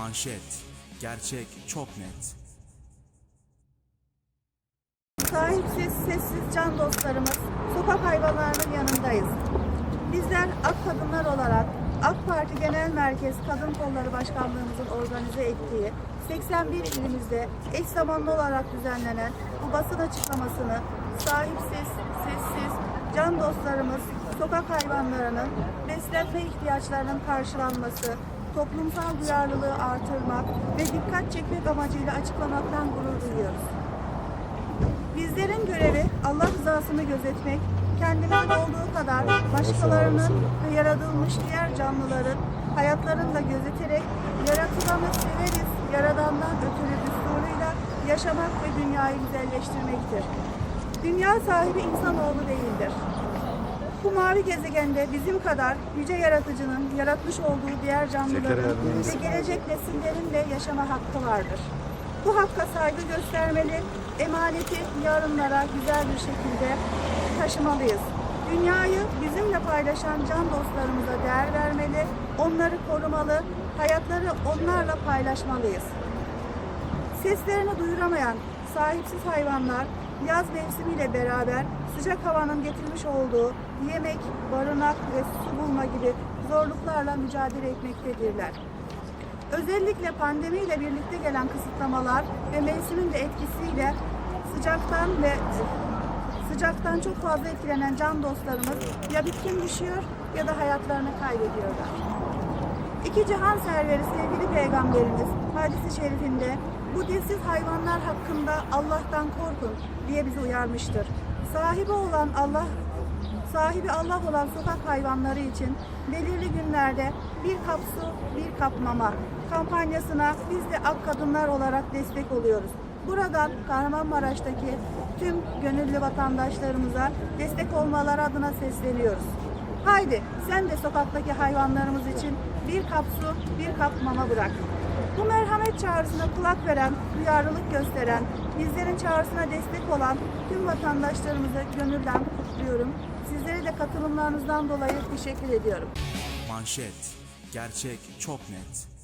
Manşet. Gerçek çok net. Sahipsiz, sessiz can dostlarımız, sokak hayvanlarının yanındayız. Bizler AK Kadınlar olarak AK Parti Genel Merkez Kadın Kolları Başkanlığımızın organize ettiği 81 ilimizde eş zamanlı olarak düzenlenen bu basın açıklamasını sahipsiz, sessiz, can dostlarımız, sokak hayvanlarının beslenme ihtiyaçlarının karşılanması, toplumsal duyarlılığı artırmak ve dikkat çekmek amacıyla açıklamaktan gurur duyuyoruz. Bizlerin görevi Allah rızasını gözetmek, kendimizin olduğu kadar başkalarının ve yaratılmış diğer canlıların hayatlarını da gözeterek yaratılanı severiz, yaradandan ötürü düsturuyla yaşamak ve dünyayı güzelleştirmektir. Dünya sahibi insanoğlu değildir. Bu mavi gezegende bizim kadar yüce yaratıcının yaratmış olduğu diğer canlıların ve gelecek nesillerin de yaşama hakkı vardır. Bu hakka saygı göstermeli, emaneti yarınlara güzel bir şekilde taşımalıyız. Dünyayı bizimle paylaşan can dostlarımıza değer vermeli, onları korumalı, hayatları onlarla paylaşmalıyız. Seslerini duyuramayan sahipsiz hayvanlar yaz mevsimiyle beraber sıcak havanın getirmiş olduğu yemek, barınak ve su bulma gibi zorluklarla mücadele etmektedirler. Özellikle pandemiyle birlikte gelen kısıtlamalar ve mevsimin de etkisiyle sıcaktan ve sıcaktan çok fazla etkilenen can dostlarımız ya bitkin düşüyor ya da hayatlarını kaybediyorlar. İki cihan serveri sevgili peygamberimiz hadisi şerifinde bu dilsiz hayvanlar hakkında Allah'tan korkun diye bizi uyarmıştır. Sahibi olan Allah sahibi Allah olan sokak hayvanları için belirli günlerde bir kap su, bir kap mama kampanyasına biz de Ak Kadınlar olarak destek oluyoruz. Buradan Kahramanmaraş'taki tüm gönüllü vatandaşlarımıza destek olmaları adına sesleniyoruz. Haydi sen de sokaktaki hayvanlarımız için bir kap su, bir kap mama bırak. Bu merhamet çağrısına kulak veren, duyarlılık gösteren, bizlerin çağrısına destek olan tüm vatandaşlarımızı gönülden kutluyorum. Sizlere de katılımlarınızdan dolayı teşekkür ediyorum. Manşet. Gerçek çok net.